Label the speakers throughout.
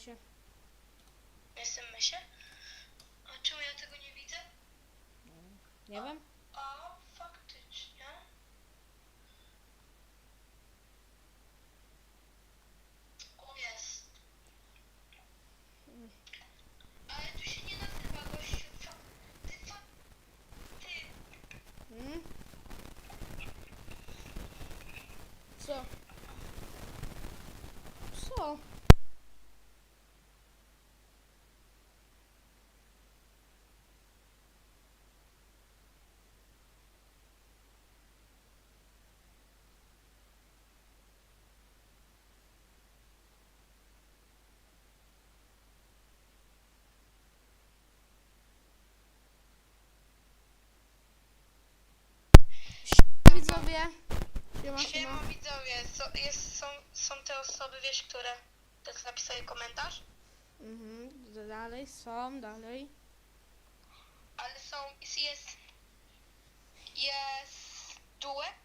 Speaker 1: SMS-ie.
Speaker 2: na SMS-ie? A czemu ja tego nie widzę?
Speaker 1: Nie wiem.
Speaker 2: A, faktycznie. O, jest. Ale tu się nie nazywa gościu. Fa- ty, fa- ty.
Speaker 1: Mm? Co? Co? Widzowie. Siema,
Speaker 2: Siema
Speaker 1: siema.
Speaker 2: widzowie, so, jest, są, są te osoby, wiesz, które tak napisały komentarz,
Speaker 1: Mhm. Dalej są, dalej.
Speaker 2: ale są, jest, jest, jest duet.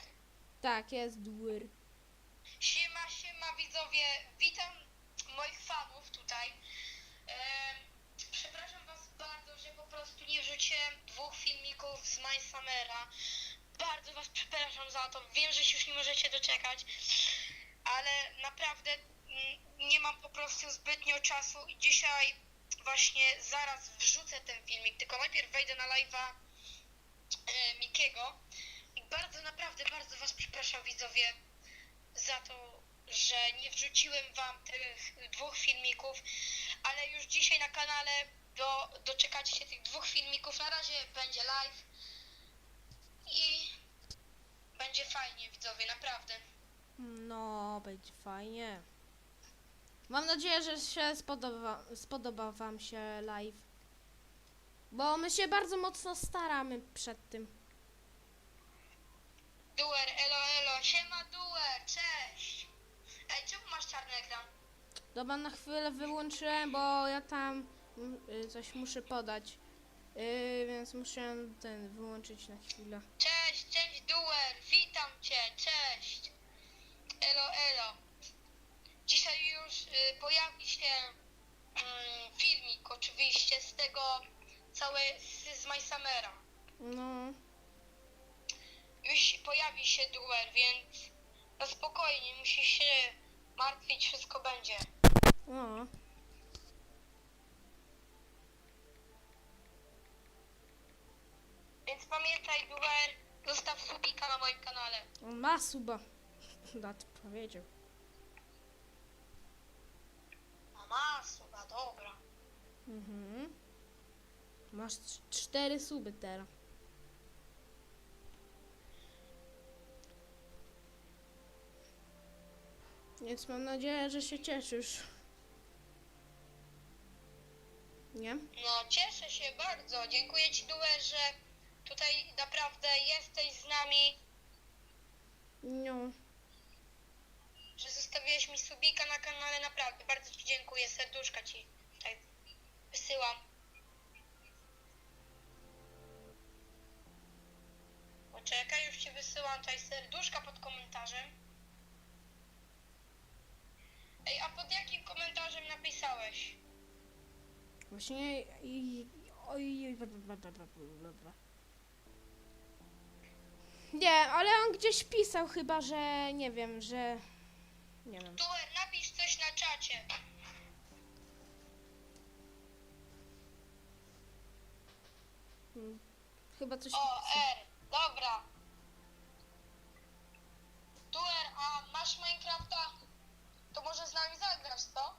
Speaker 1: Tak, jest dwór.
Speaker 2: Siema, siema widzowie, witam moich fanów tutaj. Em, przepraszam was bardzo, że po prostu nie wrzuciłem dwóch filmików z My Summera. Bardzo was przepraszam za to, wiem, że się już nie możecie doczekać, ale naprawdę mm, nie mam po prostu zbytnio czasu i dzisiaj właśnie zaraz wrzucę ten filmik, tylko najpierw wejdę na live'a e, Mikiego. I bardzo, naprawdę bardzo was przepraszam widzowie za to, że nie wrzuciłem wam tych dwóch filmików, ale już dzisiaj na kanale do, doczekacie się tych dwóch filmików. Na razie będzie live będzie fajnie widzowie, naprawdę.
Speaker 1: No, będzie fajnie. Mam nadzieję, że się spodoba, spodoba wam się live. Bo my się bardzo mocno staramy przed tym.
Speaker 2: Duer, elo, elo, siema Duer, cześć! Ej, czemu masz czarny ekran?
Speaker 1: Dobra, na chwilę wyłączyłem, bo ja tam mm, y, coś muszę podać. Y, więc muszę ten wyłączyć na chwilę.
Speaker 2: Cześć, Duer, witam cię, cześć. Elo, elo. Dzisiaj już y, pojawi się mm, filmik oczywiście z tego całej, z, z My Summera.
Speaker 1: No,
Speaker 2: Już pojawi się Duer, więc no spokojnie, musisz się martwić, wszystko będzie.
Speaker 1: no.
Speaker 2: Więc pamiętaj Duer, zostaw subika na moim kanale.
Speaker 1: On ma suba. Na to powiedział.
Speaker 2: A ma suba, dobra.
Speaker 1: Mhm. Masz cz- cztery suby teraz. Więc mam nadzieję, że się cieszysz. Nie?
Speaker 2: No, cieszę się bardzo. Dziękuję Ci, Duer, że tutaj naprawdę jesteś z nami,
Speaker 1: No.
Speaker 2: że zostawiłeś mi subika na kanale. Naprawdę, bardzo Ci dziękuję. Serduszka Ci tutaj wysyłam. Poczekaj, już Ci wysyłam tutaj serduszka pod komentarzem. Ej, a pod jakim komentarzem napisałeś?
Speaker 1: Właśnie i... Oj, nie, ale on gdzieś pisał chyba, że nie wiem, że... Nie wiem.
Speaker 2: Duer, napisz coś na czacie.
Speaker 1: Hmm, Chyba coś
Speaker 2: O. R, dobra. Duer, a masz Minecrafta? To może z nami zagrasz, co?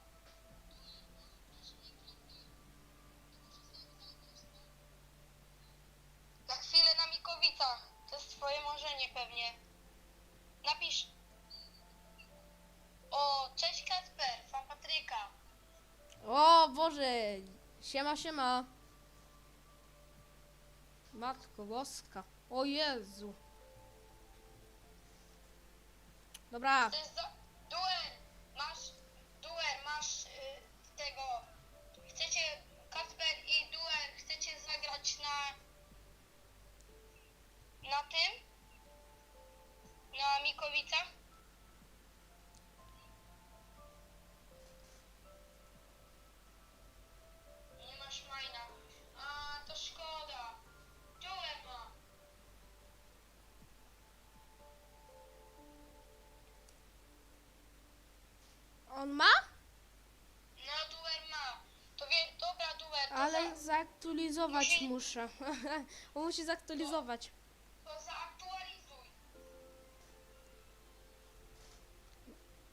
Speaker 1: Siema, siema! Matko boska. O Jezu. Dobra,
Speaker 2: To jest. Duer, masz... Duer, masz y, tego... Chcecie Kasper i na tym? Na Mikowicach?
Speaker 1: Zaktualizować
Speaker 2: Musi-
Speaker 1: muszę. On musi zaktualizować.
Speaker 2: to zaaktualizuj.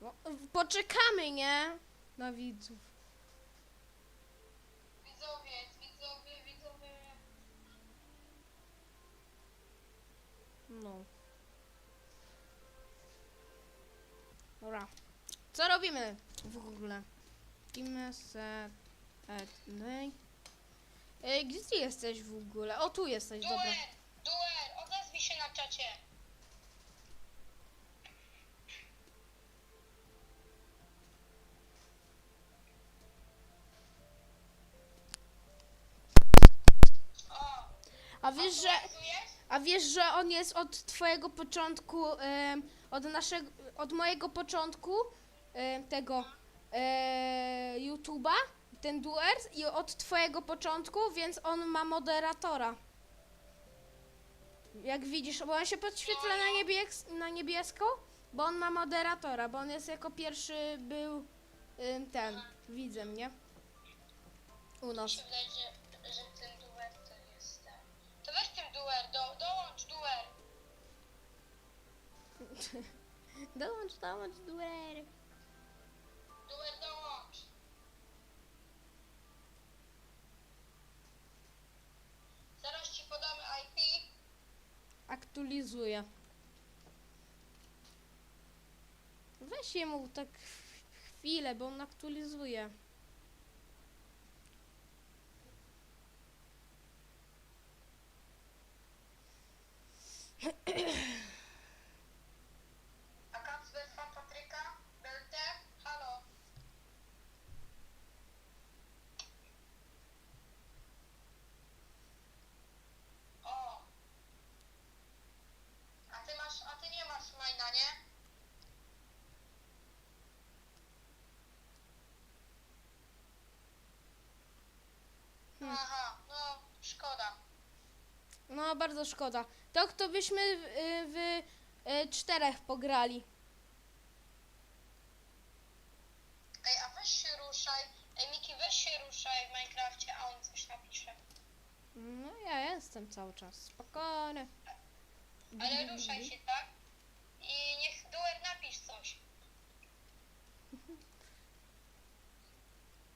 Speaker 1: No, Poczekamy, nie? Na widzów.
Speaker 2: Widzowie, widzowie, widzowie.
Speaker 1: No. Dobra. Co robimy w ogóle? At day. Ej, gdzie ty jesteś w ogóle? O, tu jesteś, dobra.
Speaker 2: Duer, duer, odezwij się na czacie. O,
Speaker 1: A wiesz, że, a wiesz, że on jest od twojego początku, em, od naszego, od mojego początku em, tego e, YouTube'a, ten duet i od twojego początku, więc on ma moderatora. Jak widzisz, bo on się podświetla na, niebies na niebiesko, bo on ma moderatora, bo on jest jako pierwszy był ten, widzem, nie? U nas.
Speaker 2: się wydaje, że, że ten duer to jest ten. To weź ten duer, do, dołącz duer.
Speaker 1: Dołącz, dołącz, duer.
Speaker 2: Duer
Speaker 1: aktualizuje. Weź jemu tak chwilę, bo on aktualizuje.
Speaker 2: No,
Speaker 1: bardzo szkoda. To kto byśmy w, y, w y, czterech pograli.
Speaker 2: Ej, a weź się ruszaj. Ej, Miki, weź się ruszaj w Minecrafcie, a on coś napisze.
Speaker 1: No, ja jestem cały czas. Spokojnie.
Speaker 2: Ale ruszaj się, tak? I niech Duer napisz coś.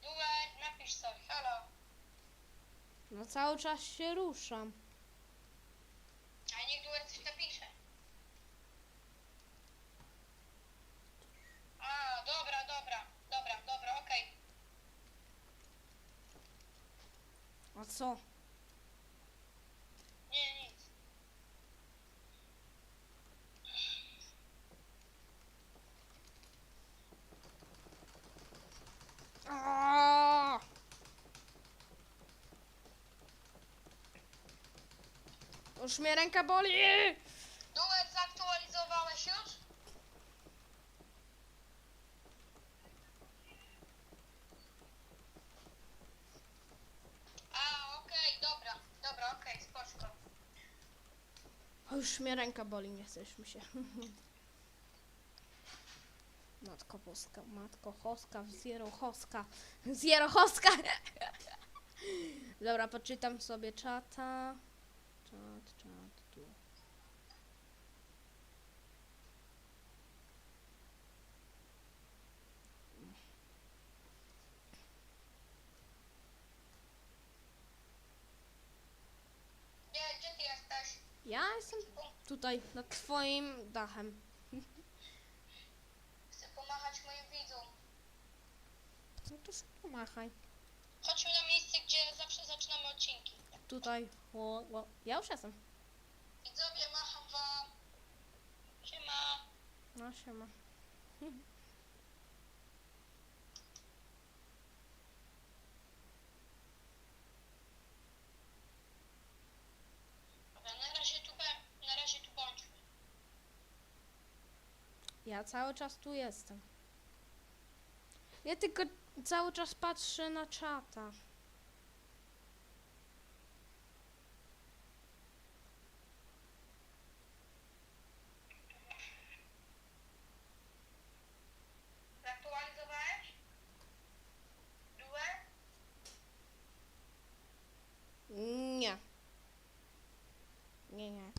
Speaker 2: Duer, napisz coś, halo.
Speaker 1: No, cały czas się ruszam.
Speaker 2: A niech Duer coś napisze. A, dobra, dobra, dobra, dobra, okej.
Speaker 1: A co?
Speaker 2: Nie, nic.
Speaker 1: Aaaa! Już mnie ręka boli!
Speaker 2: Duer, zaktualizowałeś już? A, okej, dobra, dobra, okej, spoczko.
Speaker 1: O, już mnie ręka boli, nie chcesz mi się. Matko boska, matko choska, zero choska, zero choska. Dobra, poczytam sobie czata. Czat, czat, tu.
Speaker 2: Gdzie, gdzie ty jesteś?
Speaker 1: Ja jestem tutaj, nad twoim dachem.
Speaker 2: Chcę pomachać moim widzom.
Speaker 1: No to pomachaj.
Speaker 2: Chodźmy na miejsce, gdzie zawsze zaczynamy odcinki.
Speaker 1: Tutaj. O, o. Ja już jestem.
Speaker 2: Widzowie, macham wam. Siema.
Speaker 1: No siema. Ja cały czas tu jestem. Ja tylko cały czas patrzę na czata.
Speaker 2: Zaktualizowałeś? Duel?
Speaker 1: Nie. Nie, nie.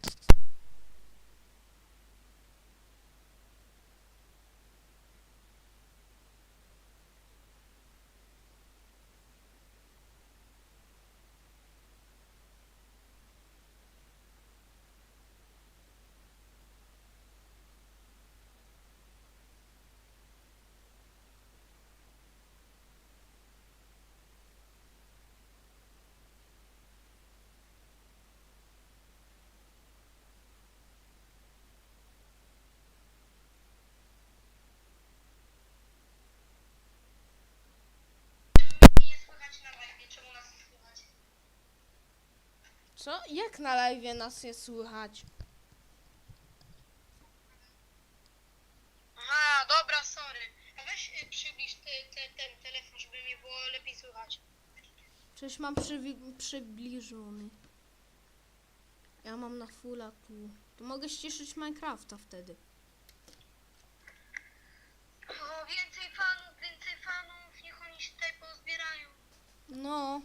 Speaker 2: Mnie nie słychać na live, czemu nas nie słychać?
Speaker 1: Co? Jak na live nas nie słychać?
Speaker 2: Aha, dobra, sorry. A weź y, przybliż te, te, ten telefon, żeby mnie było lepiej słychać.
Speaker 1: Przecież mam przywi- przybliżony. Ja mam na fulla tu. To mogę ściszyć Minecrafta wtedy.
Speaker 2: O, więcej fanów, więcej fanów, niech oni się tutaj pozbierają.
Speaker 1: No.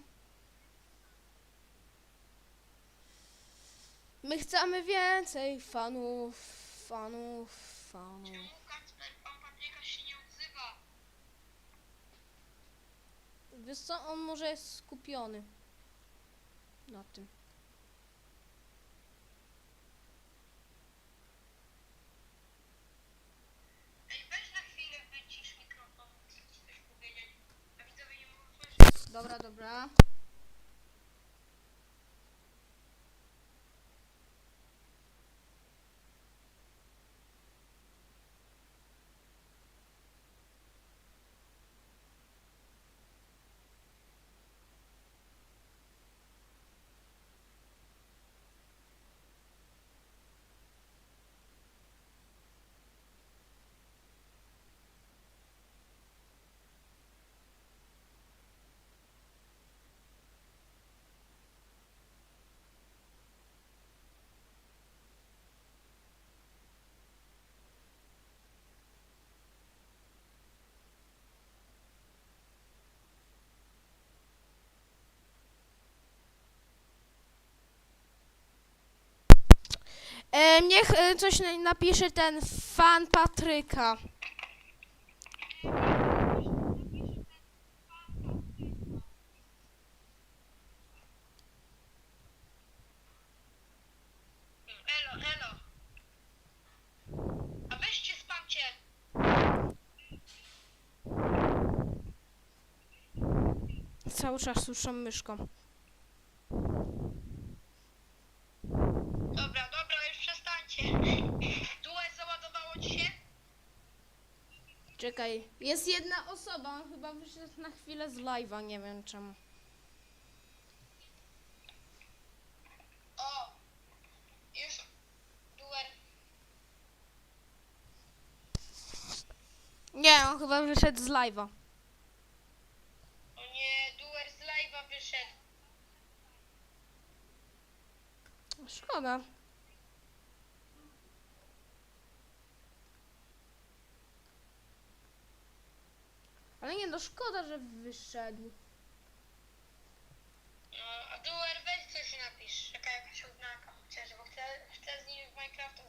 Speaker 1: My chcemy więcej fanów, fanów, fanów.
Speaker 2: Czemu Kacper, pan Patryka się nie odzywa?
Speaker 1: Wiesz co, on może jest skupiony na tym.
Speaker 2: Ej, weź na chwilę wycisz mikrofon, chcę ci coś powiedzieć. A widzowie nie mogą słyszeć.
Speaker 1: Dobra, dobra. E, niech e, coś na- napisze ten fan Patryka.
Speaker 2: Elo, elo. A weźcie spamcie.
Speaker 1: Cały czas myszką.
Speaker 2: Dobra, dobra, już przestańcie. Duet załadowało ci się?
Speaker 1: Czekaj, jest jedna osoba, on chyba wyszedł na chwilę z live'a, nie wiem czemu.
Speaker 2: O! Już.
Speaker 1: Nie, on chyba wyszedł z live'a.
Speaker 2: O nie, Duer z live'a wyszedł.
Speaker 1: Szkoda. Ale nie no, szkoda, że wyszedł.
Speaker 2: No, a Duer weź coś napisz. Jaka jakaś oznaka chociaż, bo chcę, chcę z nim w Minecrafta.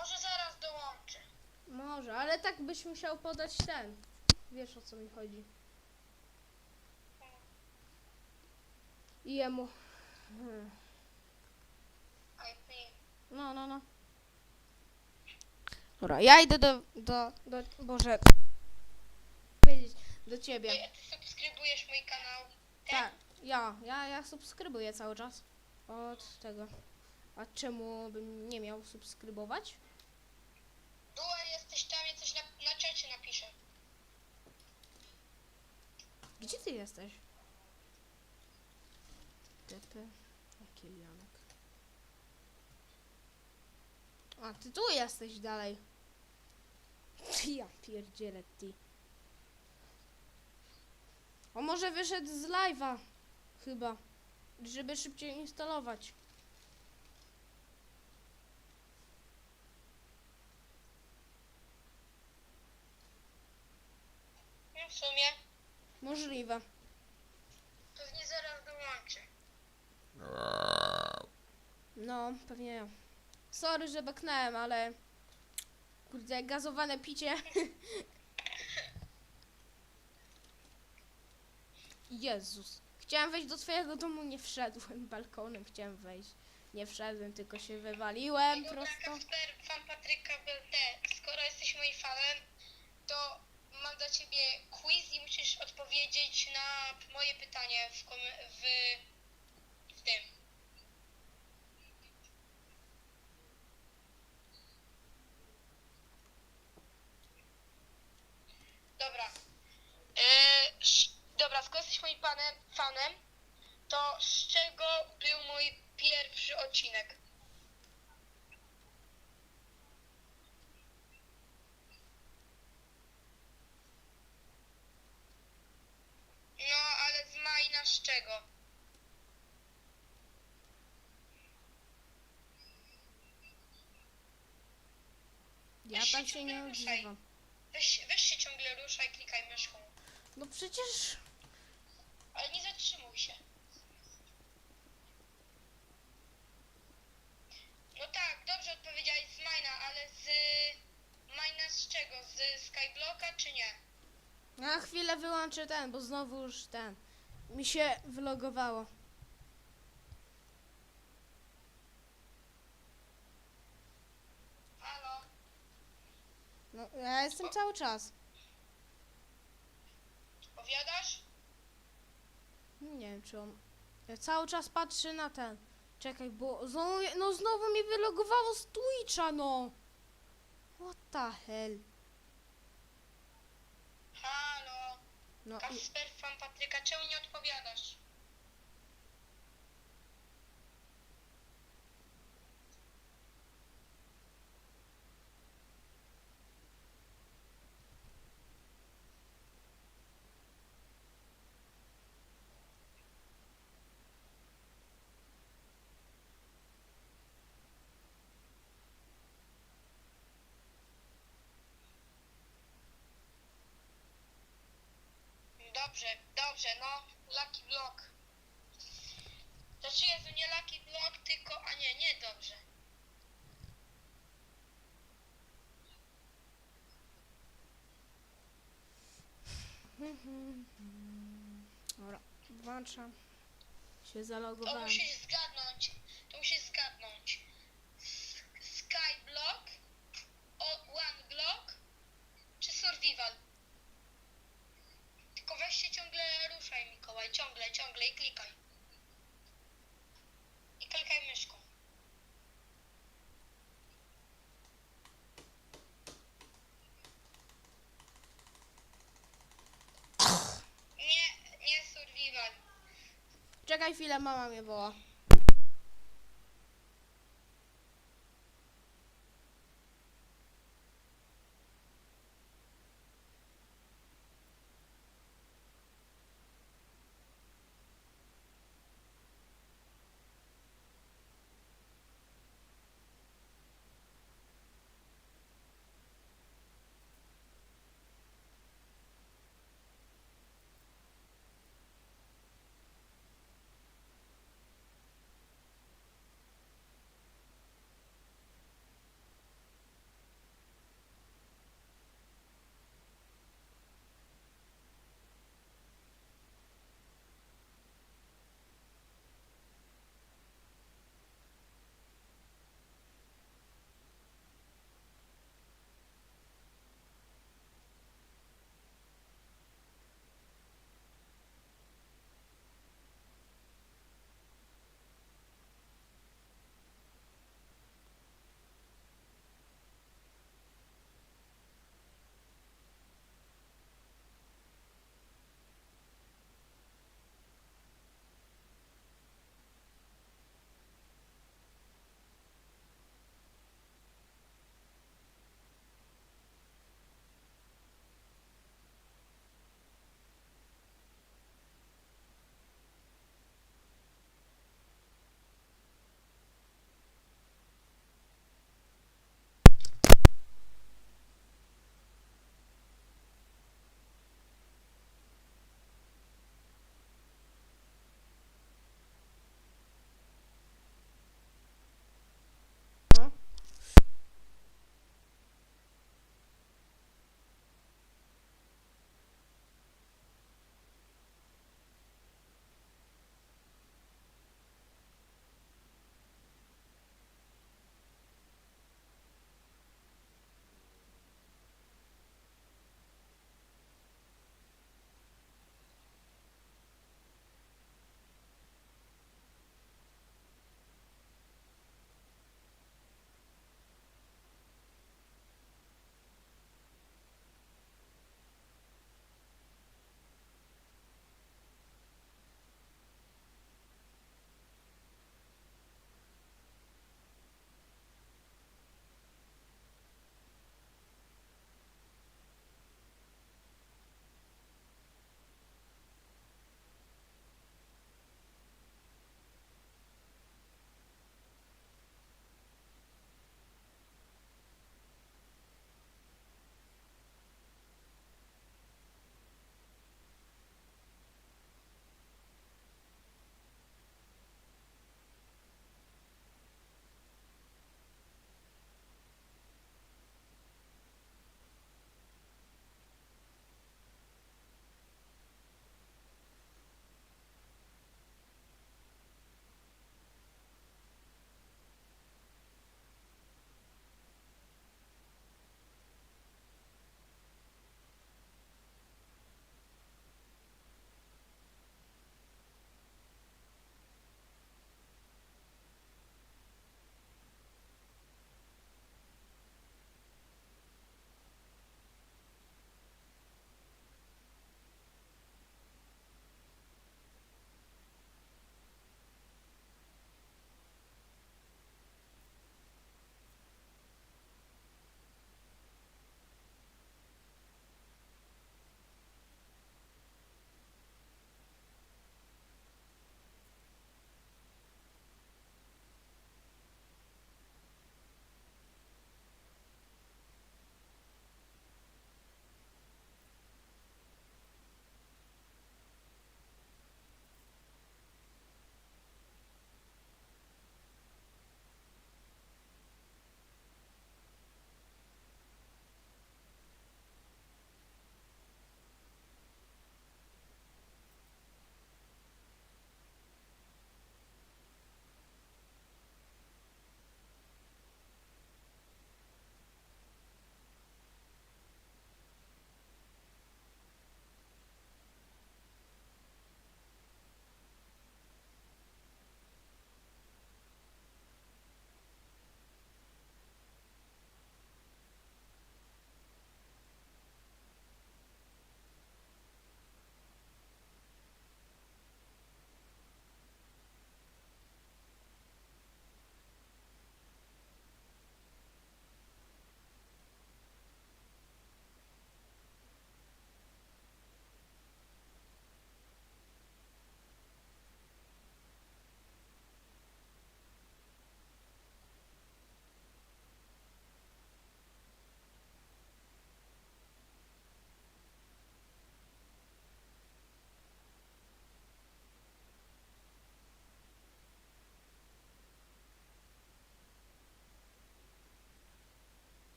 Speaker 2: Może zaraz dołączy.
Speaker 1: Może, ale tak byś musiał podać ten. Wiesz o co mi chodzi. I jemu. Hmm. No, no, no. Dobra, ja idę do, do, do, Boże, powiedzieć do ciebie.
Speaker 2: A ty subskrybujesz mój kanał?
Speaker 1: Tak, Ja, ja, ja subskrybuję cały czas. Od tego. A czemu bym nie miał subskrybować?
Speaker 2: Duel jesteś tam i coś na, na czacie napiszę.
Speaker 1: Gdzie ty jesteś? Typy. Jaki Janek. A, ty tu jesteś dalej. Ja pierdzielę ty. O może wyszedł z live'a. Chyba. Żeby szybciej instalować.
Speaker 2: No w sumie.
Speaker 1: Możliwe.
Speaker 2: Pewnie zaraz dołączy.
Speaker 1: No, pewnie ja. Sorry, że beknąłem, ale... Kurde, gazowane picie. Jezus. Chciałem wejść do twojego domu, nie wszedłem. Balkonem chciałem wejść. Nie wszedłem, tylko się wywaliłem
Speaker 2: Dobra,
Speaker 1: prosto.
Speaker 2: Kasper, fan Patryka BLT. Skoro jesteś moim fanem, to mam dla ciebie quiz i musisz odpowiedzieć na moje pytanie w, w, w tym. Dobra. Yy, sz- dobra, skoro jesteś moim panem, fanem, to z czego był mój pierwszy odcinek? No, ale z Majna z czego?
Speaker 1: Ja tak się nie odzywam.
Speaker 2: Weź, weź się ciągle ruszaj, klikaj myszką.
Speaker 1: No przecież...
Speaker 2: Ale nie zatrzymuj się. No tak, dobrze odpowiedziałeś z Majna, ale z Majna z czego? Z Skyblocka czy nie?
Speaker 1: Na chwilę wyłączę ten, bo znowu już ten... Mi się wylogowało.
Speaker 2: Halo?
Speaker 1: No, ja jestem cały czas.
Speaker 2: Powiadasz?
Speaker 1: Nie wiem, czy on... Ja cały czas patrzę na ten. Czekaj, bo znowu, no znowu mi wylogowało z Twitcha, no. What the hell?
Speaker 2: Halo?
Speaker 1: No i...
Speaker 2: Kasper, fan Patryka, czemu nie odpowiadasz? Dobrze, dobrze, no, Lucky Block. Znaczy Jezu, nie Lucky Block, tylko, a nie, nie, dobrze.
Speaker 1: Dobra, włączam. Się
Speaker 2: To
Speaker 1: zalogowałem.
Speaker 2: to musisz zgadnąć. S- Skyblock, o- One Block, czy Survival? Tylko weź się ciągle ruszaj, Mikołaj, ciągle, ciągle i klikaj. I klikaj myszką. Nie, nie Survival.
Speaker 1: Czekaj chwilę, mama mnie woła.